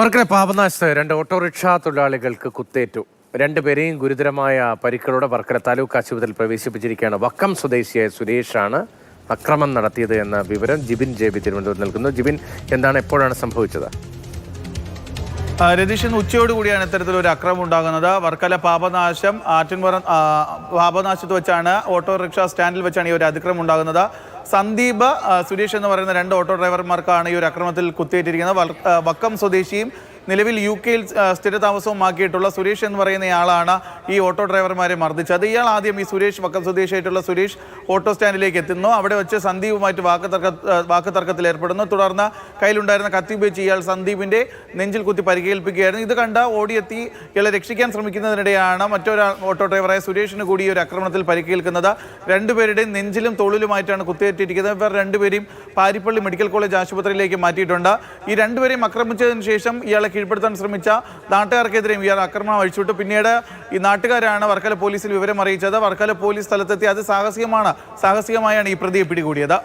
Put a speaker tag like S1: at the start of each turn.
S1: വർക്കല പാപനാശത്ത് രണ്ട് ഓട്ടോറിക്ഷാ തൊഴിലാളികൾക്ക് കുത്തേറ്റു. രണ്ടുപേരെയും ഗുരുതരമായ പരിക്കളോടെ വർക്കല താലൂക്ക് ആശുപത്രിയിൽ പ്രവേശിപ്പിച്ചിരിക്കുകയാണ്. വക്കം സ്വദേശിയായ സുരേഷാണ് അക്രമം നടത്തിയത് എന്ന വിവരം ജിബിൻ ജെ ബി തിരുവനന്തപുരത്ത് നൽകുന്നു. ജിബിൻ എന്താണ് എപ്പോഴാണ് സംഭവിച്ചത്?
S2: രതീഷൻ രതീഷ് ഇന്ന് ഉച്ചയോട് കൂടിയാണ് ഇത്തരത്തിലൊരു അക്രമം ഉണ്ടാകുന്നത്. വർക്കല പാപനാശം ആറ്റിൻപുറം പാപനാശത്ത് വെച്ചാണ് ഓട്ടോറിക്ഷ സ്റ്റാൻഡിൽ വെച്ചാണ് ഈ ഒരു അതിക്രമം ഉണ്ടാകുന്നത്. സന്ദീപ് സുരേഷ് എന്ന് പറയുന്ന രണ്ട് ഓട്ടോ ഡ്രൈവർമാർക്കാണ് ഈ ഒരു അക്രമത്തിൽ കുത്തിയേറ്റിരിക്കുന്നത്. വക്കം സ്വദേശിയും നിലവിൽ യു കെയിൽ സ്ഥിരതാമസവുമാക്കിയിട്ടുള്ള സുരേഷ് എന്ന് പറയുന്നയാളാണ് ഈ ഓട്ടോ ഡ്രൈവർമാരെ മർദ്ദിച്ചത്. ഇയാൾ ആദ്യം ഈ സുരേഷ് വക്കം സ്വദേശിയായിട്ടുള്ള സുരേഷ് ഓട്ടോ സ്റ്റാൻഡിലേക്ക് എത്തുന്നു. അവിടെ വെച്ച് സന്ദീപുമായിട്ട് വാക്കുതർക്ക വാക്കുതർക്കത്തിൽ വാക്ക് തർക്കത്തിൽ ഏർപ്പെടുന്നു. തുടർന്ന് കയ്യിലുണ്ടായിരുന്ന കത്തി ഉപയോഗിച്ച് ഇയാൾ സന്ദീപിന്റെ നെഞ്ചിൽ കുത്തി പരിക്കേൽപ്പിക്കുകയായിരുന്നു. ഇത് കണ്ട ഓടിയെത്തി ഇയാളെ രക്ഷിക്കാൻ ശ്രമിക്കുന്നതിനിടെയാണ് മറ്റൊരാൾ ഓട്ടോ ഡ്രൈവറായ സുരേഷിന് കൂടി ഒരു ആക്രമണത്തിൽ പരിക്കേൽക്കുന്നത്. രണ്ടുപേരുടെയും നെഞ്ചിലും തൊഴിലുമായിട്ടാണ് കുത്തിയേറ്റിരിക്കുന്നത്. ഇവർ രണ്ടുപേരെയും പാരിപ്പള്ളി മെഡിക്കൽ കോളേജ് ആശുപത്രിയിലേക്ക് മാറ്റിയിട്ടുണ്ട്. ഈ രണ്ടുപേരെയും ആക്രമിച്ചതിന് ശേഷം ഇയാളെ കീഴ്പ്പെടുത്താൻ ശ്രമിച്ച നാട്ടുകാർക്കെതിരെയും ഇയാൾ ആക്രമണം അഴിച്ചുവിട്ടു. പിന്നീട് ഈ നാട്ടുകാരാണ് വർക്കല പോലീസിൽ വിവരം അറിയിച്ചത് വർക്കല പോലീസ് സ്ഥലത്തെത്തി. അത് സാഹസികമാണ്. സാഹസികമായാണ് ഈ പ്രതിയെ പിടികൂടിയത്.